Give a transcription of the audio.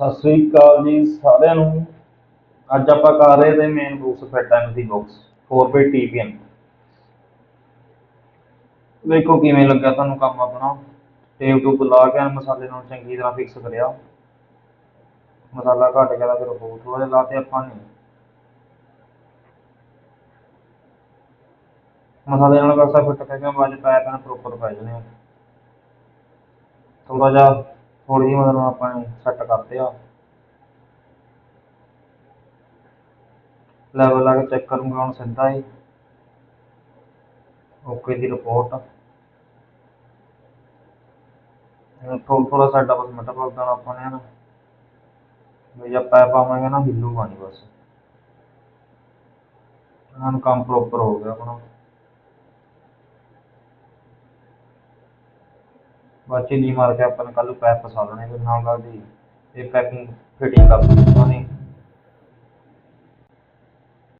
ਸਤਿ ਸ੍ਰੀ ਅਕਾਲ ਜੀ ਸਾਰਿਆਂ ਨੂੰ। ਅੱਜ ਆਪਾਂ ਕਰ ਰਹੇ ਤੇ ਮੇਨ ਬੁਕਸ ਫਿਟ ਦੀ ਬੁਕਸ 4 ਟੀਪੀਐਨ ਵੇਖੋ ਕਿਵੇਂ ਲੱਗਾ ਤੁਹਾਨੂੰ ਕੰਮ ਆਪਣਾ। ਟੇਪ ਟੂਪ ਲਾ ਕੇ ਮਸਾਲੇ ਨੂੰ ਚੰਗੀ ਤਰ੍ਹਾਂ ਫਿਕਸ ਕਰਿਆ। ਮਸਾਲਾ ਘੱਟ ਗਿਆ ਤਾਂ ਫਿਰ ਹੋਰ ਥੋੜ੍ਹਾ ਜਿਹਾ ਲਾਤੇ ਆਪਾਂ ਨੇ। ਮਸਾਲੇ ਨਾਲ ਕਰਸਾ ਫਿੱਟ ਕਰਕੇ ਬਾਅਦ ਪੈਪ ਨਾਲ ਪ੍ਰੋਪਰ ਪੈ ਜਾਣੇ ਥੋੜਾ ਜਿਹਾ ਥੋੜੀ ਜਿਹੀ ਮਤਲਬ ਆਪਾਂ ਨੇ ਸੈੱਟ ਕਰਦੇ ਆ ਲੈਵਲ ਲਾ ਕੇ ਚੈੱਕ ਕਰੂੰਗਾ ਹੁਣ ਸਿੱਧਾ ਹੀ। ਓਕੇ ਦੀ ਰਿਪੋਰਟ ਥੋੜਾ ਥੋੜਾ ਸਾਡਾ ਬਸ ਮਟਾ ਪਾ ਦੇਣਾ ਆਪਾਂ ਨੇ ਨਾ। ਵੀ ਜਦ ਪੈਪ ਪਾਵਾਂਗੇ ਨਾ ਹਿੱਲੂਗਾ ਨਹੀਂ ਬਸ। ਹੁਣ ਕੰਮ ਪ੍ਰੋਪਰ ਹੋ ਗਿਆ ਆਪਣਾ। ਬਾਕੀ ਨਹੀਂ ਮਾਰ ਕੇ ਆਪਾਂ ਨੇ ਕੱਲ੍ਹ ਨੂੰ ਪੈਪ ਫਸਾ ਲੈਣੇ, ਫਿਰ ਨਾਲ ਨਾਲ ਦੀ ਇਹ ਪੈਕਿੰਗ ਫਿਟਿੰਗ ਕਰ ਦਿੱਤੀ